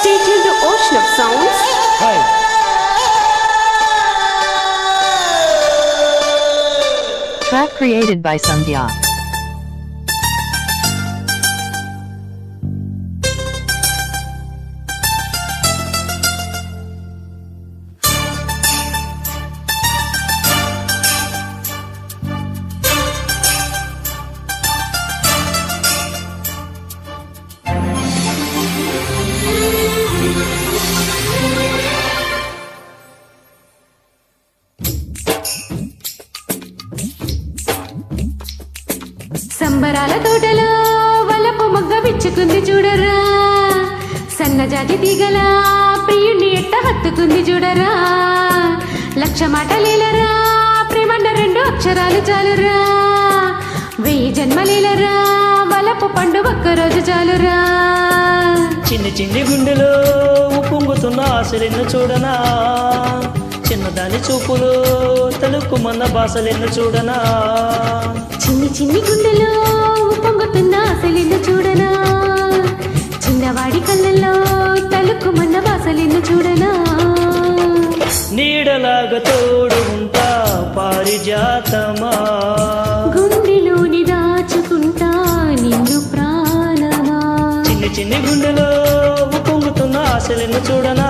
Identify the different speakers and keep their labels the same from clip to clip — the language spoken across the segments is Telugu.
Speaker 1: Stay tuned to Ocean of Sounds.
Speaker 2: Hi
Speaker 3: Track created by Sandhya.
Speaker 4: సంబరాల తోటలో వలపు మొగ్గ విచ్చుకుంది చూడరా. సన్నజాతి తీగల ప్రియుణ్ణి ఎట్ట హత్తుకుంది చూడరా. లక్ష మాటలేలరా ప్రేమన్న రెండు అక్షరాలు చాలురా. వెయ్యి జన్మలేలరా వలపు పండు ఒక్కరోజు చాలురా.
Speaker 2: చిన్ని చిన్ని గుండెలో ఉప్పొంగుతున్న ఆశలెన్ను చూడనా. చిన్నదాని చూపులు తలుక్కుమన్న భాషలెన్ను చూడనా?
Speaker 4: చిన్ని చిన్ని గుండెలో పొంగుతున్న అసలిన్ను చూడనా? చిన్నవాడి కళ్ళల్లో తలుక్కుమన్న వాసలిన్ను చూడనా?
Speaker 2: నీడలాగా తోడు ఉంటా పారిజాతమా?
Speaker 4: గుండెలోని దాచుకుంటా నిన్ను ప్రాణమా?
Speaker 2: చిన్ని చిన్ని గుండెలో ఉప్పొంగుతున్న ఆశలెన్ను చూడనా?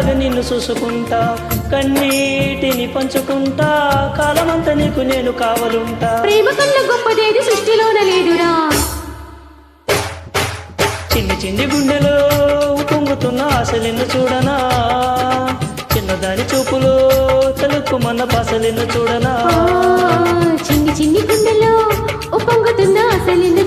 Speaker 2: పాపలాగా నిన్ను చూసుకుంటా కన్నీటిని పంచుకుంటా కాలమంతా నీకు నేను కావలుంటా.
Speaker 4: ప్రేమ కన్నా గొప్పదేది సృష్టిలోన లేదురా.
Speaker 2: చిన్ని చిన్ని గుండెలో పొంగుతున్న ఆశలెన్ను చూడనా? చిన్నదాని చూపులో తలుక్కుమన్న పాసలెన్ను చూడనా?
Speaker 4: చిన్ని చిన్ని గుండెల్లో ఉప్పొంగుతున్న అసలిన్ను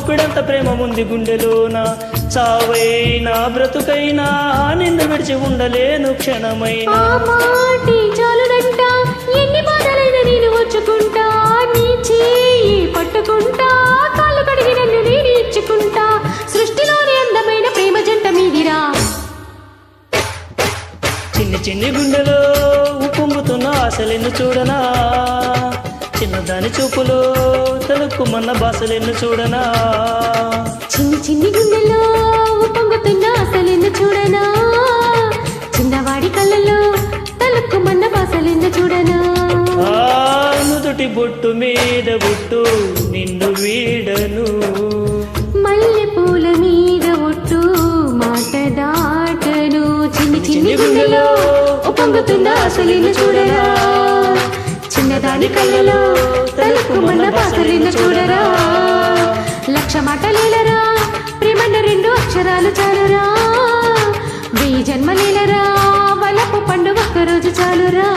Speaker 2: గుప్పిడంత ప్రేమ ఉంది గుండెలోన. చావైనా బ్రతుకైనా నిన్ను విడిచి ఉండలేను క్షణమైనా.
Speaker 4: ఆ మాటి చాలునంట ఎన్ని బాధలైన నేను వచ్చుకుంటా నీ చేయి పట్టుకుంటా కాళ్ళు కడిగి నన్ను నేను ఇచ్చుకుంటా. సృష్టిలోని అందమైన ప్రేమ జంట మీదిరా.
Speaker 2: చిన్ని చిన్ని గుండెలో ఉప్పొంగుతున్న ఆశలెన్ను చూడనా. చిన్నదాని చూపులో తలుక్కుమన్న బాసలెన్ను చూడనా?
Speaker 4: చిన్ని చిన్ని గుండెల్లో పొంగుతున్న అసలెన్ను చూడనా? చిన్నవాడి కళ్ళల్లో తలుక్కుమన్న బాసలెన్ను చూడనా?
Speaker 2: నుదుటి బొట్టు మీద బొట్టు నిన్ను వీడను.
Speaker 4: మల్లె పూల మీద ఒట్టు మాట దాటను. చిన్ని చిన్ని గుండెలో పొంగుతున్న అసలిని చూడరా చిన్నదాని కళ్ళలో తలకు మన బాసలిని చూడరా? లక్ష మాటలేలరా ప్రేమన్న రెండు అక్షరాలు చాలురా? వెయ్యి జన్మలేలరా వలపు పండు ఒక్కరోజు చాలురా?